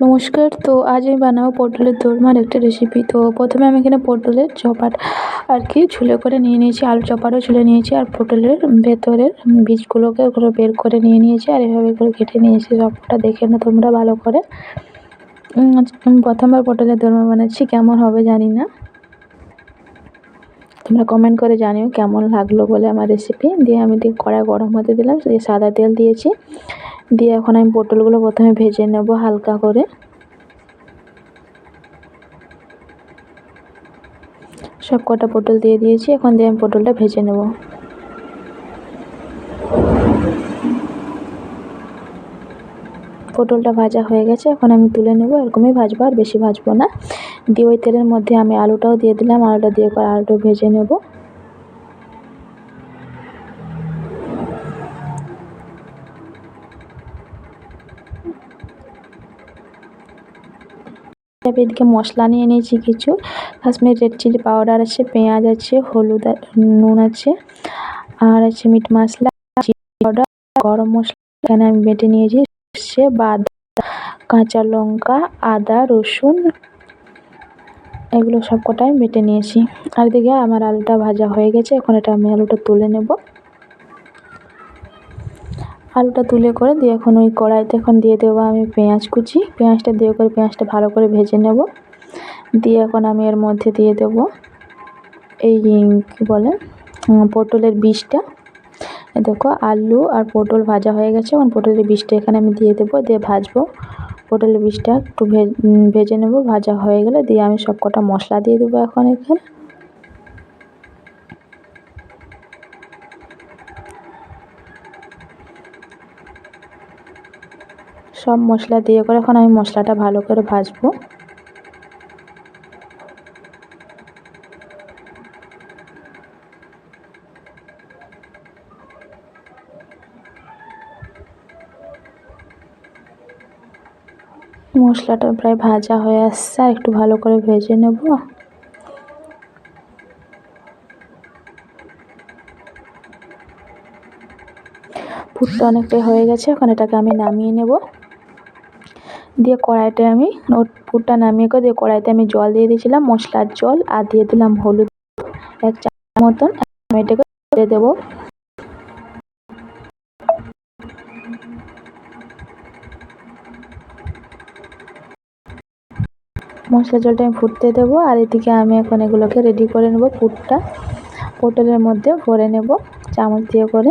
নমস্কার, তো আজ আমি বানাবো পটলের দোরমার একটা রেসিপি তো প্রথমে আমি এখানে পটলের চপাট আর কি ছুলে করে নিয়ে নিয়েছি, আলু চপারও ছুলে নিয়েছি, আর পটলের ভেতরের বীজগুলোকে ওগুলো বের করে নিয়ে নিয়েছি, আর এভাবে করে কেটে নিয়েছি, সবটা দেখে না তোমরা ভালো করে। প্রথমবার পটলের দোরমা বানাচ্ছি, কেমন হবে জানি না। তোমরা কমেন্ট করে জানিও কেমন লাগল বলে আমার রেসিপি দিয়ে আমি দিয়ে কড়াই গরম হতে দিলাম, দিয়ে সাদা তেল দিয়েছি। দিয়ে এখন আমি পটলগুলো প্রথমে ভেজে নেব হালকা করে। সব কটা পটল দিয়ে দিয়েছি, এখন দিয়ে আমি পটলটা ভেজে নেব। পটলটা ভাজা হয়ে গেছে, এখন আমি তুলে নেব, এরকমই ভাজবো, আর বেশি ভাজবো না। দিয়ে ওই তেলের মধ্যে আমি আলুটাও দিয়ে দিলাম। আলুটা দিয়ে আলুটা ভেজে নেব। এদিকে মশলা নিয়ে নিয়েছি কিছু। কাশ্মীর রেড চিলি পাউডার আছে, পেঁয়াজ আছে, হলুদ নুন আছে, আর আছে মিট মশলা পাউডার, গরম মশলা। এখানে আমি বেটে নিয়েছি সে বাদ, কাঁচা লঙ্কা, আদা, রসুন এগুলো সব কটাই বেটে নিয়েছি। আর এদিকে আমার আলুটা ভাজা হয়ে গেছে, এখন এটা আমি আলুটা তুলে নেব। আলুটা তুলে করে দিয়ে এখন ওই কড়াইতে এখন দিয়ে দেবো আমি পেঁয়াজ কুচি। পেঁয়াজটা দিয়ে করে পেঁয়াজটা ভালো করে ভেজে নেব। দিয়ে এখন আমি এর মধ্যে দিয়ে দেব এই কী বলে পটলের বীজটা। দেখো, আলু আর পটল ভাজা হয়ে গেছে, এখন পটলের বীজটা এখানে আমি দিয়ে দেবো, দিয়ে ভাজবো। পটলের বীজটা একটু ভেজে নেব, ভাজা হয়ে গেলে দিয়ে আমি সব কটা মশলা দিয়ে দেবো এখন এখানে। সব মশলা দিয়ে করে এখন আমি মশলাটা ভালো করে ভাজবো। মশলাটা প্রায় ভাজা হয়ে আসছে, আর একটু ভালো করে ভেজে নেব। পুরটা অনেকটাই হয়ে গেছে, এখন এটাকে আমি নামিয়ে নেব। দিয়ে কড়াইতে আমি পুরটা নামিয়ে করে দিয়ে কড়াইতে আমি জল দিয়ে দিয়েছিলাম, মশলার জল, আর দিয়ে দিলাম হলুদ। এক চামচ মতন আমি এটাকে দেবো। মশলা জলটা আমি ফুটতে দেবো আর এদিকে আমি এখন এগুলোকে রেডি করে নেব পুরটা। পটলের মধ্যে ভরে নেব, চামচ দিয়ে করে।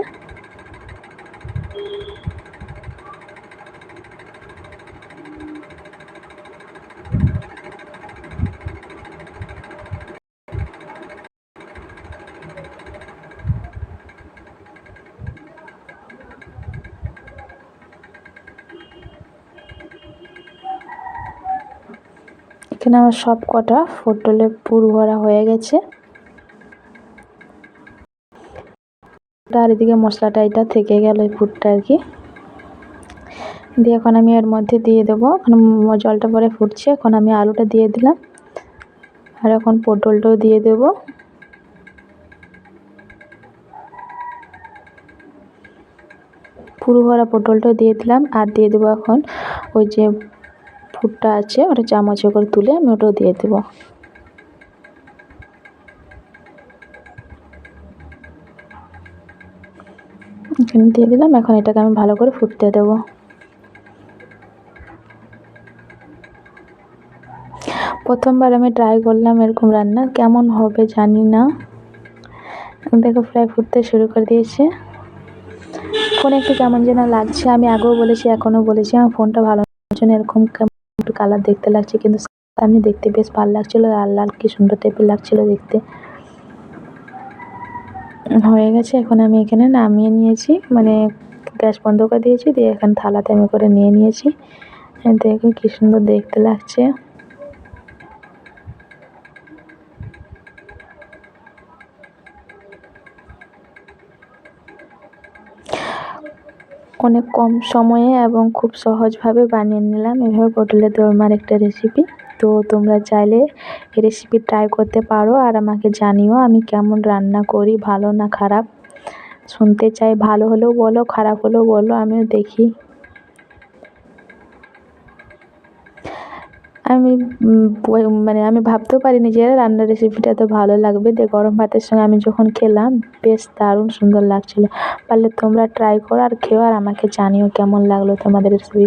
এখানে আমার সব কটা পটলে পুর ভরা হয়ে গেছে। আর এদিকে মশলাটা এটা থেকে গেল এই পুরটা আর কি। দিয়ে এখন আমি এর মধ্যে দিয়ে দেবো। এখন জলটা পরে ফুটছে। এখন আমি আলুটা দিয়ে দিলাম। আর এখন পটলটাও দিয়ে দেবো। পুরো ভরা পটলটাও দিয়ে দিলাম। আর দিয়ে দেবো এখন ওই যে ফুটটা আছে, ওটা চামচে করে তুলে আমি ওটাও দিয়ে দেবো। এখানে দিয়ে দিলাম, এখন এটাকে আমি ভালো করে ফুটতে দেবো। প্রথমবার আমি ট্রাই করলাম এরকম রান্না, কেমন হবে জানি না। দেখো প্রায় ফুটতে শুরু করে দিয়েছে। ফোনে একটু কেমন যেন লাগছে, আমি আগেও বলেছি, এখনও বলেছি, আমার ফোনটা ভালো জন্য এরকম একটু কালার দেখতে লাগছে, কিন্তু সামনে দেখতে বেশ ভালো লাগছিল, লাল লাল কি সুন্দর টাইপের লাগছিল দেখতে। হয়ে গেছে, এখন আমি এখানে নামিয়ে নিয়েছি মানে গ্যাস বন্ধ করে দিয়েছি, দিয়ে এখানে থালাতে আমি করে নিয়ে নিয়েছি। দেখো কি সুন্দর দেখতে লাগছে। অনেক কম সময়ে এবং খুব সহজভাবে বানিয়ে নিলাম। এভাবে পটলের দোরমার একটা রেসিপি তো তোমরা চাইলে রেসিপি ট্রাই করতে পারো আর আমাকে জানিও আমি কেমন রান্না করি, ভালো না খারাপ। শুনতে চাই, ভালো হলেও বলো, খারাপ হলেও বলো, আমিও দেখি। আমি মানে আমি ভাবতেও পারিনি যে রান্নার রেসিপিটা এত ভালো লাগবে। দিয়ে গরম ভাতের সঙ্গে আমি যখন খেলাম, বেশ দারুণ সুন্দর লাগছিল। পারলে তোমরা ট্রাই করো আর খেও আর আমাকে জানিও কেমন লাগল তোমাদের রেসিপি